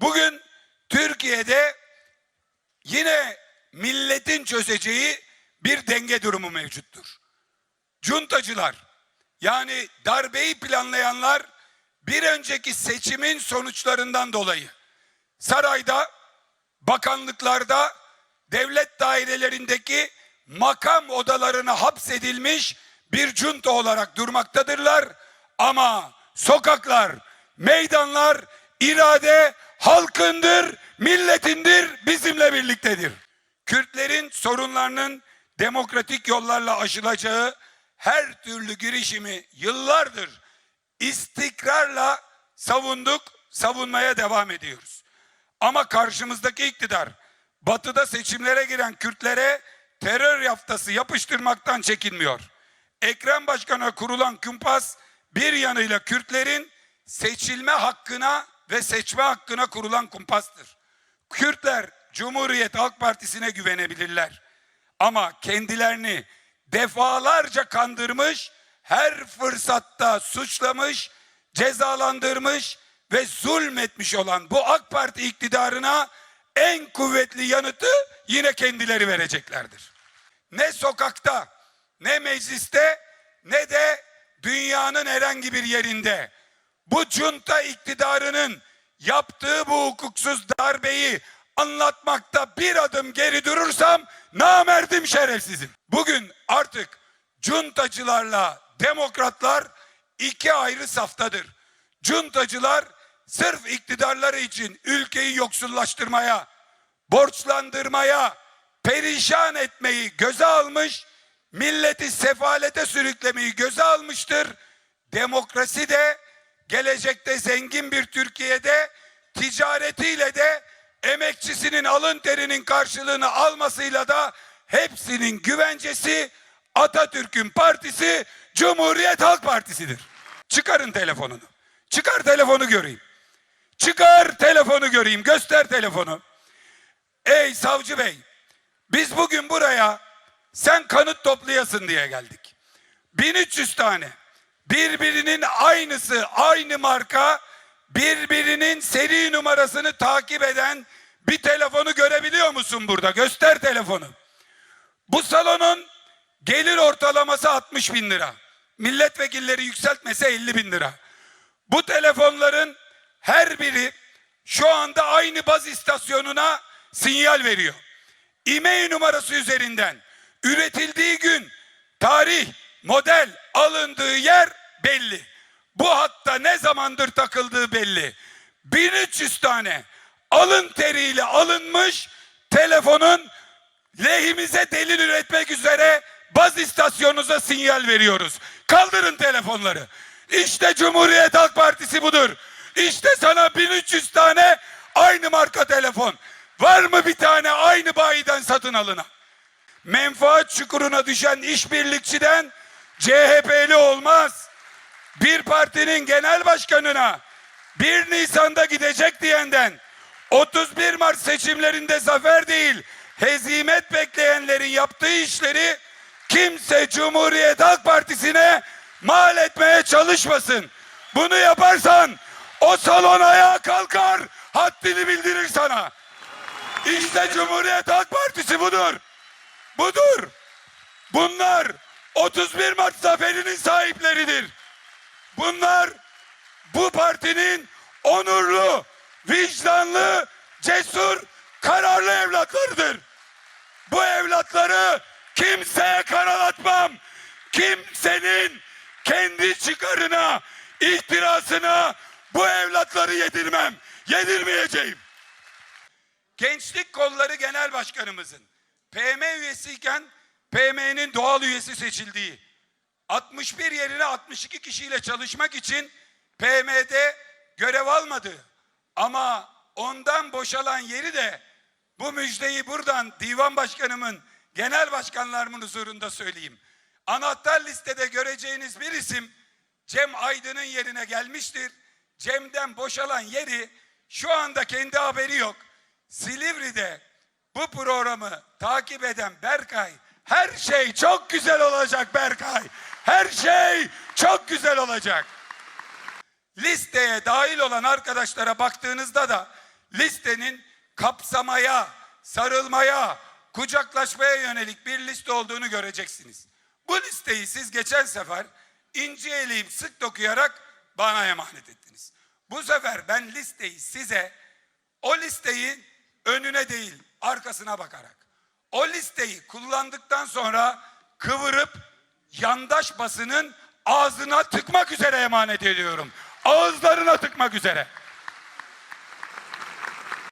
Bugün Türkiye'de yine milletin çözeceği bir denge durumu mevcuttur. Cuntacılar yani darbeyi planlayanlar bir önceki seçimin sonuçlarından dolayı sarayda, bakanlıklarda, devlet dairelerindeki makam odalarına hapsedilmiş bir junta olarak durmaktadırlar. Ama sokaklar, meydanlar, irade halkındır, milletindir, bizimle birliktedir. Kürtlerin sorunlarının demokratik yollarla aşılacağı her türlü girişimi yıllardır istikrarla savunduk, savunmaya devam ediyoruz. Ama karşımızdaki iktidar batıda seçimlere giren Kürtlere terör yaftası yapıştırmaktan çekinmiyor. Ekrem Başkan'a kurulan kumpas bir yanıyla Kürtlerin seçilme hakkına ve seçme hakkına kurulan kumpastır. Kürtler Cumhuriyet Halk Partisi'ne güvenebilirler. Ama kendilerini defalarca kandırmış, her fırsatta suçlamış, cezalandırmış ve zulmetmiş olan bu AK Parti iktidarına en kuvvetli yanıtı yine kendileri vereceklerdir. Ne sokakta, ne mecliste, ne de dünyanın herhangi bir yerinde bu junta iktidarının yaptığı bu hukuksuz darbeyi anlatmakta bir adım geri durursam namerdim şerefsizim. Bugün artık cuntacılarla demokratlar iki ayrı saftadır. Cuntacılar sırf iktidarları için ülkeyi yoksullaştırmaya, borçlandırmaya, perişan etmeyi göze almış, milleti sefalete sürüklemeyi göze almıştır. Demokrasi de gelecekte zengin bir Türkiye'de ticaretiyle de emekçisinin alın terinin karşılığını almasıyla da hepsinin güvencesi Atatürk'ün partisi Cumhuriyet Halk Partisi'dir. Çıkarın telefonunu. Çıkar telefonu göreyim. Çıkar telefonu göreyim. Göster telefonu. Ey savcı bey, biz bugün buraya sen kanıt toplayasın diye geldik. 1300 tane birbirinin aynısı, aynı marka, birbirinin seri numarasını takip eden bir telefonu görebiliyor musun burada? Göster telefonu. Bu salonun gelir ortalaması 60 bin lira. Milletvekilleri yükseltmese 50 bin lira. Bu telefonların her biri şu anda aynı baz istasyonuna sinyal veriyor. E-mail numarası üzerinden üretildiği gün, tarih, model, alındığı yer belli. Bu hatta ne zamandır takıldığı belli. 1300 tane alın teriyle alınmış telefonun lehimize delil üretmek üzere baz istasyonunuza sinyal veriyoruz. Kaldırın telefonları. İşte Cumhuriyet Halk Partisi budur. İşte sana 1300 tane aynı marka telefon. Var mı bir tane aynı bayiden satın alına? Menfaat çukuruna düşen işbirlikçiden CHP'li olmaz. Bir partinin genel başkanına 1 Nisan'da gidecek diyenden 31 Mart seçimlerinde zafer değil hezimet bekleyenlerin yaptığı işleri kimse Cumhuriyet Halk Partisi'ne mal etmeye çalışmasın. Bunu yaparsan o salon ayağa kalkar haddini bildirir sana. İşte Cumhuriyet Halk Partisi budur. Budur. Bunlar 31 Mart zaferinin sahipleridir. Bunlar bu partinin onurlu, vicdanlı, cesur, kararlı evlatlarıdır. Bu evlatları kimseye karalatmam. Kimsenin kendi çıkarına, ihtirasına bu evlatları yedirmem. Yedirmeyeceğim. Gençlik Kolları Genel Başkanımızın PM üyesiyken PM'nin doğal üyesi seçildiği 61 yerine 62 kişiyle çalışmak için PM'de görev almadı. Ama ondan boşalan yeri de bu müjdeyi buradan divan başkanımın genel başkanlarımın huzurunda söyleyeyim. Anahtar listede göreceğiniz bir isim Cem Aydın'ın yerine gelmiştir. Cem'den boşalan yeri şu anda kendi haberi yok. Silivri'de bu programı takip eden Berkay her şey çok güzel olacak Berkay. Her şey çok güzel olacak. Listeye dahil olan arkadaşlara baktığınızda da listenin kapsamaya, sarılmaya, kucaklaşmaya yönelik bir liste olduğunu göreceksiniz. Bu listeyi siz geçen sefer ince eleyip sık dokuyarak bana emanet ettiniz. Bu sefer ben listeyi size o listeyi önüne değil arkasına bakarak o listeyi kullandıktan sonra kıvırıp yandaş basının ağzına tıkmak üzere emanet ediyorum. Ağızlarına tıkmak üzere.